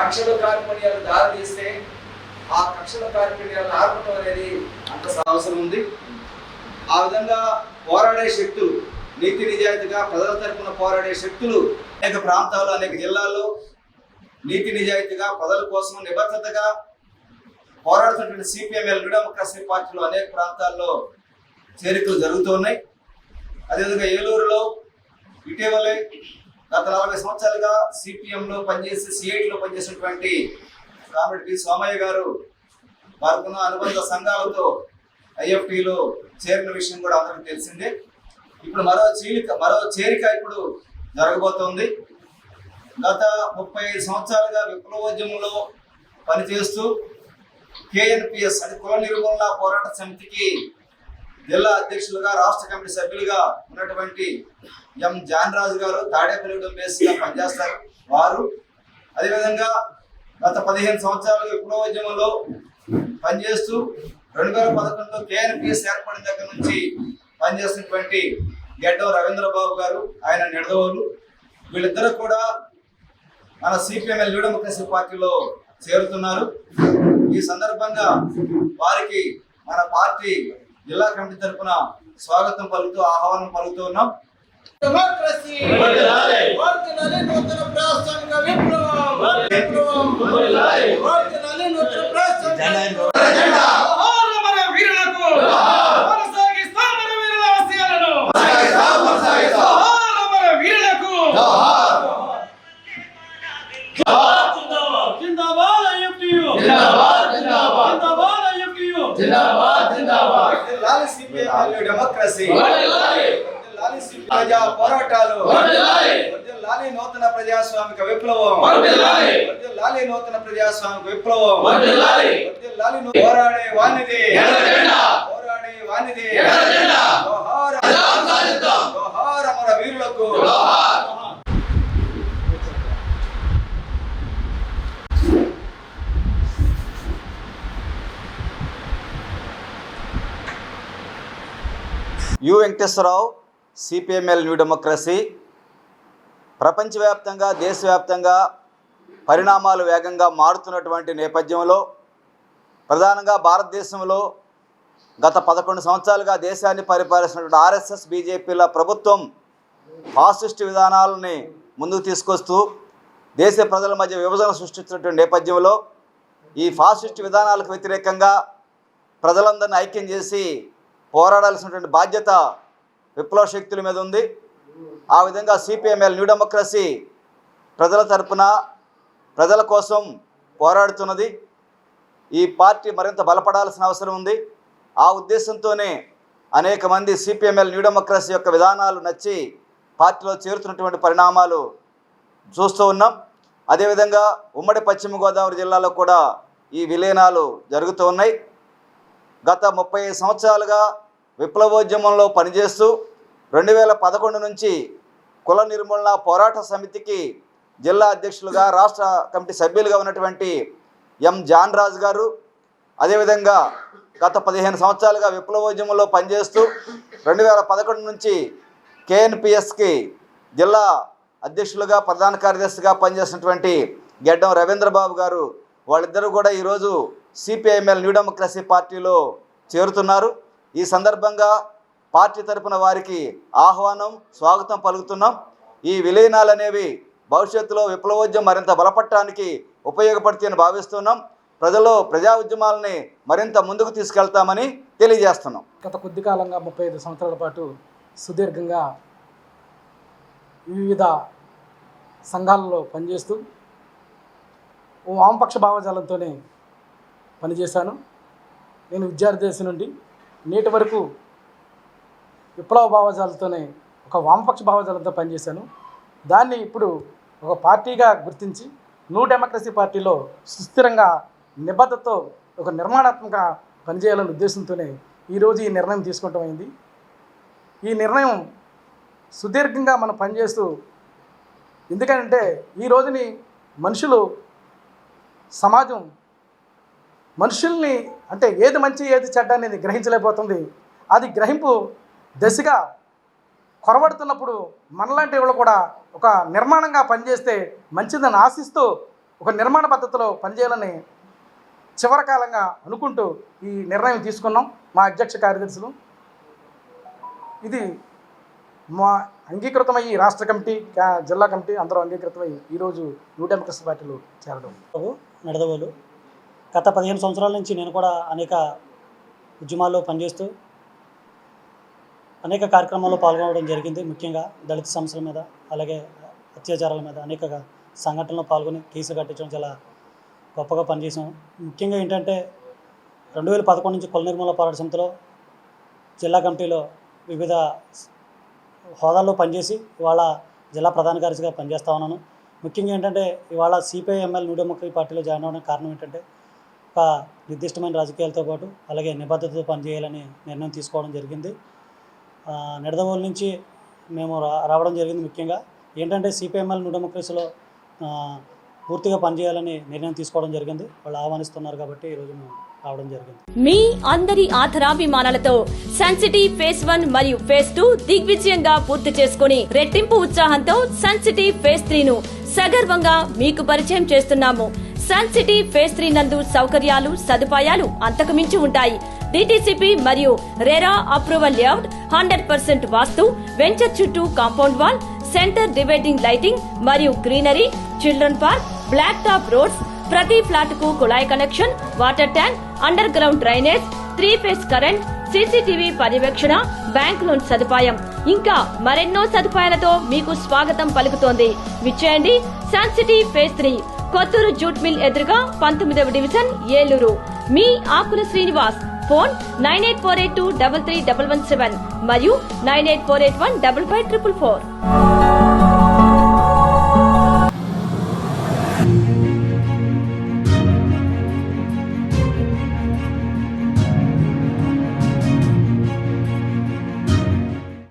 కక్షల కార్పణ్యాలు దారి తీస్తే ఆ కక్షల కార్పణ్యాలను ఆర్పటం అనేది అంత అవసరం ఉంది. ఆ విధంగా పోరాడే శక్తులు నీతి నిజాయితీగా ప్రజల తరపున పోరాడే శక్తులు అనేక ప్రాంతాల్లో అనేక జిల్లాల్లో నీతి నిజాయితీగా ప్రజల కోసం నిబద్ధతగా పోరాడుతున్నటువంటి సిపిఎంఎల్ డెమోక్రసీ పార్టీలో అనేక ప్రాంతాల్లో చేరికలు జరుగుతూ ఉన్నాయి. అదేవిధంగా ఏలూరులో ఇటీవలే గత నలభై సంవత్సరాలుగా సిపిఎంలో పనిచేసి సిఐటిలో పనిచేసినటువంటి కామెడీ పి సోమయ్య గారు వారికున్న అనుబంధ సంఘాలతో ఐఎఫ్టిలో చేరిన విషయం కూడా అందరికీ తెలిసిందే. ఇప్పుడు మరో చీలిక మరో చేరిక ఇప్పుడు జరగబోతోంది. గత ముప్పై ఐదు సంవత్సరాలుగా విప్లవోద్యమంలో పనిచేస్తూ కేఎన్పిఎస్ అంటే కుల నిర్మూలన పోరాట సమితికి జిల్లా అధ్యక్షులుగా రాష్ట్ర కమిటీ సభ్యులుగా ఉన్నటువంటి ఎం. జాన్రాజు గారు తాడేపల్లిగూడెం బేస్గా పనిచేస్తారు. వారు అదేవిధంగా గత పదిహేను సంవత్సరాలుగా సంవత్సరాలు విప్లవోద్యమంలో పనిచేస్తూ రెండు వేల పదకొండులో కేఎన్పిఎస్ ఏర్పడిన దగ్గర నుంచి పనిచేస్తున్నటువంటి గెడ్డం రవీంద్రబాబు గారు ఆయన నిడదవోలు. వీళ్ళిద్దరూ కూడా మన సిపిఎంఎల్ ఎల్ డెమోక్రసీ పార్టీలో చేరుతున్నారు. ఈ సందర్భంగా వారికి మన పార్టీ జిల్లా కమిటీ తరఫున స్వాగతం పలుకుతూ ఆహ్వానం పలుకుతూ ఉన్నాం. డెమోక్రసీ నూతన ప్రాసంగిక విప్లవం! విప్లవం వర్ధిల్లాలి నూతన ప్రాసంగిక వర్ధిల్లాలి సిపిఎంఎల్ న్యూ డెమోక్రసీ. సిపిఎం ప్రజా పోరాటాలు. వర్ధిల్లాలి నూతన ప్రజాస్వామిక విప్లవం. వర్ధిల్లాలి నూతన ప్రజాస్వామిక విప్లవం. నూ- పోరాడే వానిది పోరాడే అమర వీరులకు. U Venkateswararao CPML new democracy ప్రపంచవ్యాప్తంగా దేశవ్యాప్తంగా పరిణామాలు వేగంగా మారుతున్నటువంటి నేపథ్యంలో ప్రధానంగా భారతదేశంలో గత పదకొండు సంవత్సరాలుగా దేశాన్ని పరిపాలిస్తున్నటువంటి ఆర్ఎస్ఎస్ బీజేపీల ప్రభుత్వం ఫాసిస్ట్ విధానాలని ముందుకు తీసుకొస్తూ దేశ ప్రజల మధ్య విభజన సృష్టిస్తున్నటువంటి నేపథ్యంలో ఈ ఫాసిస్ట్ విధానాలకు వ్యతిరేకంగా ప్రజలందరినీ ఐక్యం చేసి పోరాడాల్సినటువంటి బాధ్యత విప్లవ శక్తుల మీద ఉంది. ఆ విధంగా సిపిఎంఎల్ న్యూ డెమోక్రసీ ప్రజల తరపున ప్రజల కోసం పోరాడుతున్నది. ఈ పార్టీ మరింత బలపడాల్సిన అవసరం ఉంది. ఆ ఉద్దేశంతోనే అనేక మంది సిపిఎంఎల్ న్యూ డెమోక్రసీ యొక్క విధానాలు నచ్చి పార్టీలో చేరుతున్నటువంటి పరిణామాలు చూస్తూ ఉన్నాం. అదేవిధంగా ఉమ్మడి పశ్చిమ గోదావరి జిల్లాలో కూడా ఈ విలీనాలు జరుగుతూ ఉన్నాయి. గత ముప్పై సంవత్సరాలుగా విప్లవోద్యమంలో పనిచేస్తూ రెండు వేల పదకొండు నుంచి కుల నిర్మూలన పోరాట సమితికి జిల్లా అధ్యక్షులుగా రాష్ట్ర కమిటీ సభ్యులుగా ఉన్నటువంటి ఎం. జాన్ రాజు గారు అదేవిధంగా గత పదిహేను సంవత్సరాలుగా విప్లవోద్యమంలో పనిచేస్తూ రెండు వేల పదకొండు నుంచి కేఎన్పిఎస్కి జిల్లా అధ్యక్షులుగా ప్రధాన కార్యదర్శిగా పనిచేసినటువంటి గెడ్డం రవీంద్రబాబు గారు వాళ్ళిద్దరూ కూడా ఈరోజు సిపిఐఎంఎల్ న్యూ డెమోక్రసీ పార్టీలో చేరుతున్నారు. ఈ సందర్భంగా పార్టీ తరపున వారికి ఆహ్వానం స్వాగతం పలుకుతున్నాం. ఈ విలీనాలు అనేవి భవిష్యత్తులో విప్లవోద్యమం మరింత బలపడటానికి ఉపయోగపడుతుందని భావిస్తున్నాం. ప్రజల్లో ప్రజా ఉద్యమాలని మరింత ముందుకు తీసుకెళ్తామని తెలియజేస్తున్నాం. గత కొద్ది కాలంగా ముప్పై ఐదు సంవత్సరాల పాటు సుదీర్ఘంగా వివిధ సంఘాలలో పనిచేస్తూ వామపక్ష భావజాలంతోనే పనిచేశాను. నేను విద్యార్థి దశ నుండి నేటి వరకు విప్లవ భావజాలతోనే ఒక వామపక్ష భావజాలంతో పనిచేశాను. దాన్ని ఇప్పుడు ఒక పార్టీగా గుర్తించి న్యూ డెమోక్రసీ పార్టీలో సుస్థిరంగా నిబద్ధతో ఒక నిర్మాణాత్మక పనిచేయాలనే ఉద్దేశంతోనే ఈరోజు ఈ నిర్ణయం తీసుకోవటం అయింది. ఈ నిర్ణయం సుదీర్ఘంగా మనం పనిచేస్తూ ఎందుకంటే ఈ రోజుని మనుషులు సమాజం మనుషుల్ని అంటే ఏది మంచి ఏది చెడ్డ అనేది గ్రహించలేకపోతుంది. అది గ్రహింపు దశగా కొరబడుతున్నప్పుడు మనలాంటి వాళ్ళు కూడా ఒక నిర్మాణంగా పనిచేస్తే మంచిదని ఆశిస్తూ ఒక నిర్మాణ పద్ధతిలో పనిచేయాలని చివరి కాలంగా అనుకుంటూ ఈ నిర్ణయం తీసుకున్నాం మా అధ్యక్ష కార్యదర్శులు. ఇది మా అంగీకృతమయ్యి రాష్ట్ర కమిటీ జిల్లా కమిటీ అందరూ అంగీకృతమై ఈరోజు న్యూ డెమోక్రసీ పార్టీలో చేరడం. బాబు గత పదిహేను సంవత్సరాల నుంచి నేను కూడా అనేక ఉద్యమాల్లో పనిచేస్తూ అనేక కార్యక్రమాల్లో పాల్గొనడం జరిగింది. ముఖ్యంగా దళిత సమస్యల మీద అలాగే అత్యాచారాల మీద అనేక సంఘటనలో పాల్గొని కేసులు కట్టించడం చాలా గొప్పగా పనిచేసాం ముఖ్యంగా ఏంటంటే రెండు వేల పదకొండు నుంచి కుల నిర్మూలన పోరాట సమితిలో జిల్లా కమిటీలో వివిధ హోదాల్లో పనిచేసి ఇవాళ జిల్లా ప్రధాన కార్యదర్శిగా పనిచేస్తా ఉన్నాను. ముఖ్యంగా ఏంటంటే ఇవాళ సిపిఐ ఎంఎల్ న్యూ డెమోక్రసీ పార్టీలో జాయిన్ అవ్వడానికి కారణం ఏంటంటే ఒక నిర్దిష్టమైన రాజకీయాలతో పాటు అలాగే నిబద్ధతతో పనిచేయాలని నిర్ణయం తీసుకోవడం జరిగింది. నిడదవోలు నుంచి మేము రా రావడం జరిగింది ముఖ్యంగా. ఏంటంటే సిపిఎంఎల్ న్యూ డెమోక్రసీలో పూర్తిగా పనిచేయాలని నిర్ణయం తీసుకోవడం జరిగింది. వాళ్ళు ఆహ్వానిస్తున్నారు కాబట్టి ఈరోజు మేము రావడం జరిగింది. మీ అందరి ఆధరాభిమానాలతో సెన్సిటీ ఫేస్ వన్ మరియు ఫేస్ టూ దిగ్విజయంగా పూర్తి చేసుకుని రెట్టింపు ఉత్సాహంతో సెన్సిటీ ఫేస్ త్రీ ను సగర్వంగా మీకు పరిచయం చేస్తున్నాము. సన్ సిటీ ఫేస్ త్రీ నందు సౌకర్యాలు సదుపాయాలు అంతకుమించి ఉంటాయి. డిటిసిపి మరియు RERA approval layout hundred percent vastu venture చుట్టూ compound wall center dividing lighting మరియు greenery children park black top roads ప్రతి ఫ్లాట్కు కుళాయి connection water tank under ground drainage three phase current CCTV పర్యవేక్షణ బ్యాంక్ లోన్ సదుపాయం. ఇంకా మరెన్నో సదుపాయాలతో మీకు స్వాగతం పలుకుతోంది. విచ్చేయండి sun city phase three. Kothuru jute mill ఎదురుగా పంతొమ్మిదవ డివిజన్ ఏలూరు. మీ Akula Srinivas. Phone nine eight four eight two double three double one seven మరియు nine eight four eight one double five triple four.